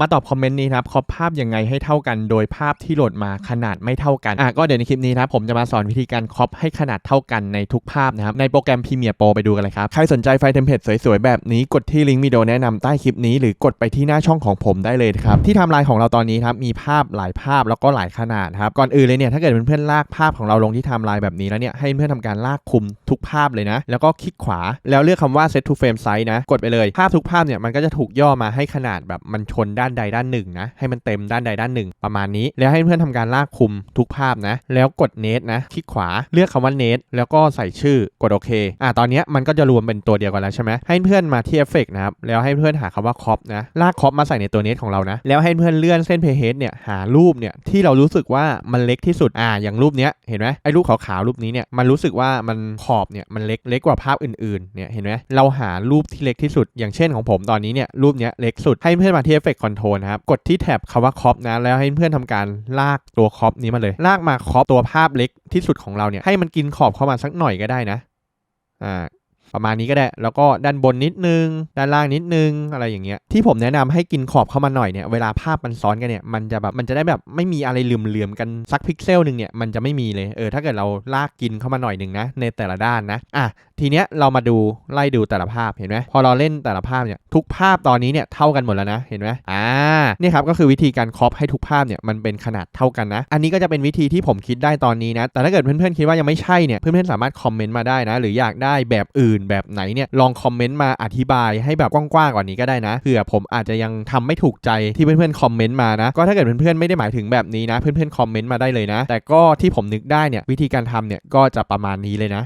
มาตอบคอมเมนต์นี้ครับครอปภาพยังไงให้เท่ากันโดยภาพที่โหลดมาขนาดไม่เท่ากันอะก็เดี๋ยวในคลิปนี้นะครับผมจะมาสอนวิธีการครอปให้ขนาดเท่ากันในทุกภาพนะครับในโปรแกรม Premiere Pro ไปดูกันเลยครับ ใครสนใจไฟล์เทมเพลตสวยๆ แบบนี้กดที่ลิงก์วิดีโอแนะนำใต้คลิปนี้ หรือกดไปที่หน้าช่องของผมได้เลยครับที่ไทำลายของเราตอนนี้ครับมีภาพหลายภาพแล้วก็หลายขนาดครับก่อนอื่นเลยเนี่ยถ้าเกิดเพื่อนๆลากภาพของเราลงที่ไทำลายแบบนี้แล้วเนี่ยให้เพื่อนๆทำการลากคุมทุกภาพเลยนะแล้วก็คลิกขวา แล้วเลือกคำว่า set to frame size นะกดไปเลยภาพทุกภาพเนี่ยมันก็จะถูกย่อมาให้ขนาดแบบมันชนด้านใดด้านหนึ่งนะ ให้มันเต็มด้านใดด้านหนึ่ง ประมาณนี้ แล้วให้เพื่อนทำการลากคุมทุกภาพนะ แล้วกดเนตนะคลิกขวาเลือกคำว่าเนตแล้วก็ใส่ชื่อกดโอเคอะตอนนี้มันก็จะรวมเป็นตัวเดียวกันแล้วใช่ไหมให้เพื่อนมาที่เอฟเฟกนะครับแล้วให้เพื่อนหาคำว่าคอปนะลากคอปมาใส่ในตัวเนตของเรานะแล้วให้เพื่อนเลื่อนเส้นเพย์เฮดเนี่ยหารูปเนี่ยที่เรารู้สึกว่ามันเล็กที่สุดอ่าอย่างรูปเนี้ยเห็นไหมไอ้รูปขาวๆรูปนี้เนี่ยมันรู้สึกว่ามันขอบเนี่ยมันเล็กเล็กกว่าภาพอื่นๆเนี่ยเห็นไหมเราหารูปที่เล็กที่สุด อย่างเช่นของผมตอนนี้เนี่ยรูปเนี้ยเล็กสุดให้เพื่อนมาที่เอฟเฟกต์คอนโทรนะครับ กดที่แท็บคำว่าคอปนะ แล้วให้เพื่อนทำการลากตัวคอปนี้มาเลย ลากมาคอปตัวภาพเล็กที่สุดของเราเนี่ย ให้มันกินขอบเข้ามาสักหน่อยก็ได้นะ อ่า ประมาณนี้ก็ได้ แล้วก็ด้านบนนิดนึง ด้านล่างนิดนึง อะไรอย่างเงี้ย ที่ผมแนะนำให้กินขอบเข้ามาหน่อยเนี่ย เวลาภาพมันซ้อนกันเนี่ย มันจะแบบ มันจะได้แบบไม่มีอะไรเหลื่อมๆกันสักพิกเซลหนึ่งเนี่ย มันจะไม่มีเลย เออ ถ้าเกิดเราลากกินเข้ามาหน่อยหนึ่งนะ ในแต่ละด้านนะ อะ ทีเนี้ยเรามาดูไล่ดูแต่ละภาพ เห็นไหมพอเราเล่นแต่ละภาพเนี่ย ทุกภาพตอนนี้เนี่ยเท่ากันหมดแล้วนะ เห็นไหมอ่า นี่ครับ ก็คือวิธีการครอปให้ทุกภาพเนี่ย มันเป็นขนาดเท่ากันนะ อันนี้ก็จะเป็นวิธีที่ผมคิดได้ตอนนี้นะ แต่ถ้าเกิดเพื่อนๆคิดว่ายังไม่ใช่เนี่ย เพื่อนๆสามารถคอมเมนต์มาได้นะ หรืออยากได้แบบอื่นแบบไหนเนี่ยลองคอมเมนต์มาอธิบายให้แบบกว้างๆกว่านี้ก็ได้นะเผื่อผมอาจจะยังทำไม่ถูกใจที่เพื่อนๆคอมเมนต์มานะก็ถ้าเกิดเพื่อนๆไม่ได้หมายถึงแบบนี้นะ เพื่อนๆคอมเมนต์มาได้เลยนะ แต่ก็ที่ผมนึกได้เนี่ยวิธีการทำเนี่ยก็จะประมาณนี้เลยนะ